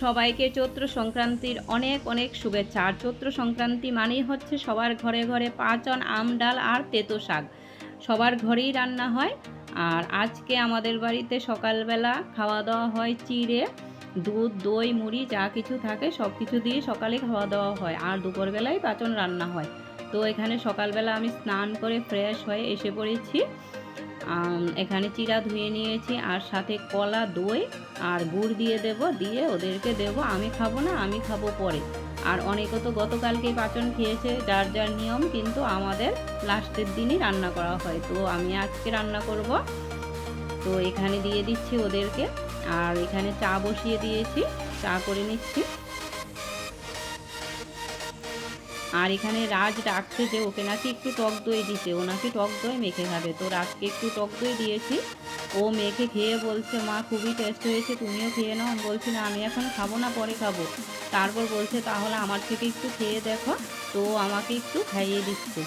সবাইকে চৈত্র সংক্রান্তির অনেক অনেক শুভেচ্ছা। আর চৈত্র সংক্রান্তি মানেই হচ্ছে সবার ঘরে ঘরে পাঁচন, আম, ডাল আর তেতো শাক। সবার ঘরেই রান্না হয়। আর আজকে আমাদের বাড়িতে সকালবেলা খাওয়া দাওয়া হয় চিড়ে, দুধ, দই, মুড়ি, যা কিছু থাকে সব কিছু দিয়ে সকালে খাওয়া দাওয়া হয়। আর দুপুরবেলায় পাচন রান্না হয়। তো এখানে সকালবেলা আমি স্নান করে ফ্রেশ হয়ে এসে পড়েছি। এখানে চিরা ধুয়ে নিয়েছি, আর সাথে কলা, দই, আর গুড় দিয়ে দেব, দিয়ে ওদেরকে দেব, আমি খাব না, আমি খাব পরে। আর অনেকে তো গতকালকে পাচন খেয়েছে, যার যার নিয়ম, কিন্তু আমাদের লাস্টের দিনই রান্না করা হয়। তো আমি আজকে রান্না করব। তো এখানে দিয়ে দিচ্ছি ওদেরকে, আর এখানে চা বসিয়ে দিয়েছি, চা করে নিচ্ছি। আর এখানে রাজ ডাকছে যে ওকে নাকি একটু টক দই দিতে। ও নাকি টক দই মেখে খাবে। তো রাজকে একটু টক দই দিয়েছি। ও মেখে খেয়ে বলছে, মা, খুবই টেস্ট হয়েছে, তুমিও খেয়ে নাও। আমি বলছি, না, আমি এখন খাব না, পরে খাব। তারপর বলছে, তাহলে আমার থেকে একটু খেয়ে দেখো। তো আমাকে একটু খাইয়ে দিচ্ছে।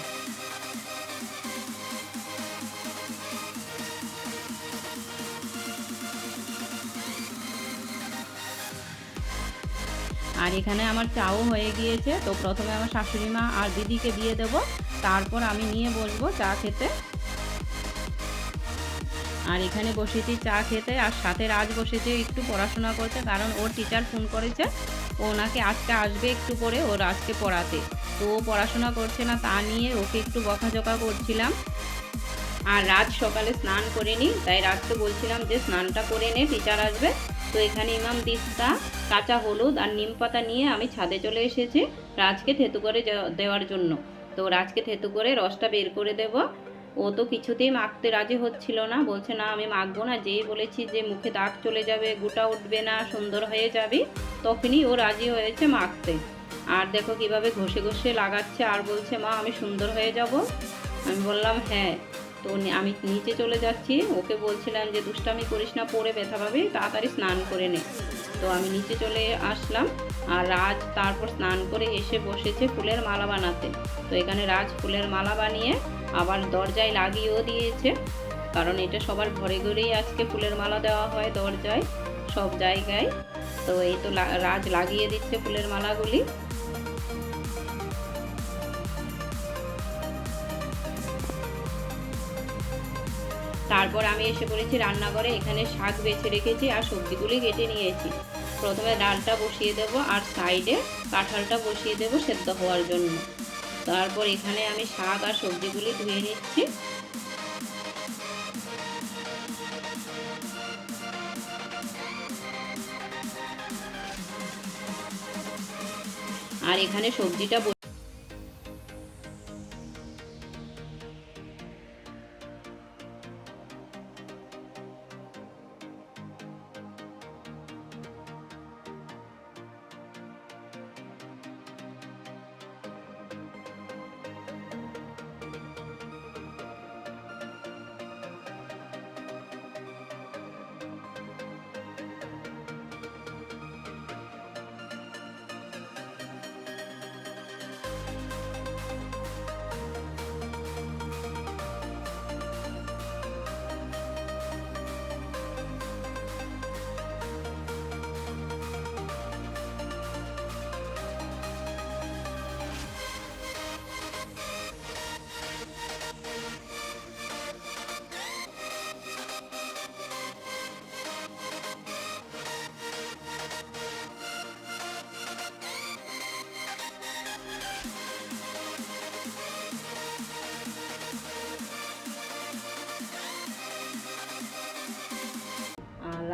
আর এখানে আমার চাও হয়ে গিয়েছে, তো প্রথমে আমার শাশুড়ি মা আর দিদিকে দিয়ে দেব। তারপর আমি নিয়ে বসবো চা খেতে। আর এখানে বসেছি চা খেতে, আর সাথে রাজ বসেছে একটু পড়াশোনা করতে, কারণ ওর টিচার ফোন করেছে। ওনাকে আজকে আসবে একটু পরে, ওর আজকে পড়াতে। তো ও পড়াশোনা করছে না, তা নিয়ে ওকে একটু বকাঝকা করছিলাম। আর রাত সকালে স্নান করে নি তাই রাতকে বলছিলাম যে স্নানটা করে নে, টিচার আসবে। তো এখানে ইমাম দিস্তা কাঁচা হলুদ আর নিম পাতা নিয়ে আমি ছাদে চলে এসেছি রাজকে থেতু করে দেওয়ার জন্য। তো রাজকে থেতু করে রসটা বের করে দেব। ও তো কিছুতেই মাখতে রাজি হচ্ছিল না। বলছে, না, আমি মাখবো না। যেই বলেছি যে মুখে দাগ চলে যাবে, গোটা উঠবে না, সুন্দর হয়ে যাবে। তখনই ও রাজি হয়েছে মাখতে। আর দেখো কীভাবে ঘষে ঘষে লাগাচ্ছে। আর বলছে, মা, আমি সুন্দর হয়ে যাব। আমি বললাম হ্যাঁ। তো আমি নিচে চলে যাচ্ছি। ওকে বলছিলাম যে, দুষ্টামি করিস না পরে ব্যথা পাবে, তাড়াতাড়ি স্নান করে নে। তো আমি নিচে চলে আসলাম আর রাজ তারপর স্নান করে এসে বসেছে ফুলের মালা বানাতে। তো এখানে রাজ ফুলের মালা বানিয়ে আবার দরজায় লাগিয়েও দিয়েছে। কারণ এটা সবার ঘরে ঘরেই আজকে ফুলের মালা দেওয়া হয় দরজায়, সব জায়গায়। তো এই তো রাজ লাগিয়ে দিচ্ছে ফুলের মালাগুলি। তারপর আমি এসে পড়েছি রান্নাঘরে, এখানে শাক বেছে রেখেছি আর সবজিগুলি কেটে নিয়েছি। প্রথমে ডালটা বসিয়ে দেব আর সাইডে কাঁঠালটা বসিয়ে দেব সেদ্ধ হওয়ার জন্য। তারপর এখানে আমি শাক আর সবজিগুলি ধুয়ে নিচ্ছি। আর এখানে সবজিটা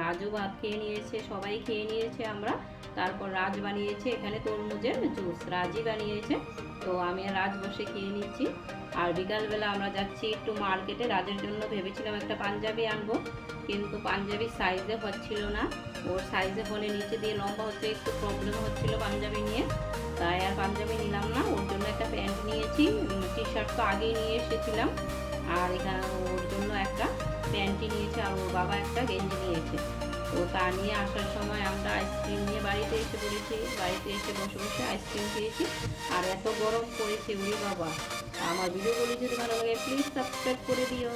রাজও ভাত খেয়ে নিয়েছে, সবাই খেয়ে নিয়েছে আমরা। তারপর রাজ বানিয়েছে এখানে তরমুজের জুস, রাজই বানিয়েছে। তো আমি রাজ বসে খেয়ে নিচ্ছি। আর বিকালবেলা আমরা যাচ্ছি একটু মার্কেটে। রাজের জন্য ভেবেছিলাম একটা পাঞ্জাবি আনব, কিন্তু পাঞ্জাবি সাইজে হচ্ছিল না। ওর সাইজে হলে নিচে দিয়ে লম্বা হচ্ছে, একটু প্রবলেম হচ্ছিল পাঞ্জাবি নিয়ে। তাই আর পাঞ্জাবি নিলাম না। ওর জন্য একটা প্যান্ট নিয়েছি টি শার্ট তো আগেই নিয়ে এসেছিলাম। আর এখানে ওর জন্য একটা প্যান্টি নিয়েছে, আর ওর বাবা একটা গেঞ্জি নিয়েছে। তো তা নিয়ে আসার সময় আমরা আইসক্রিম নিয়ে বাড়িতে এসে পড়েছি বাড়িতে এসে বসে বসে আইসক্রিম খেয়েছি। আর এত গরম পড়েছে উনি বাবা। আমার ভিডিওগুলি যদি ভালো লাগে প্লিজ সাবস্ক্রাইব করে দিও।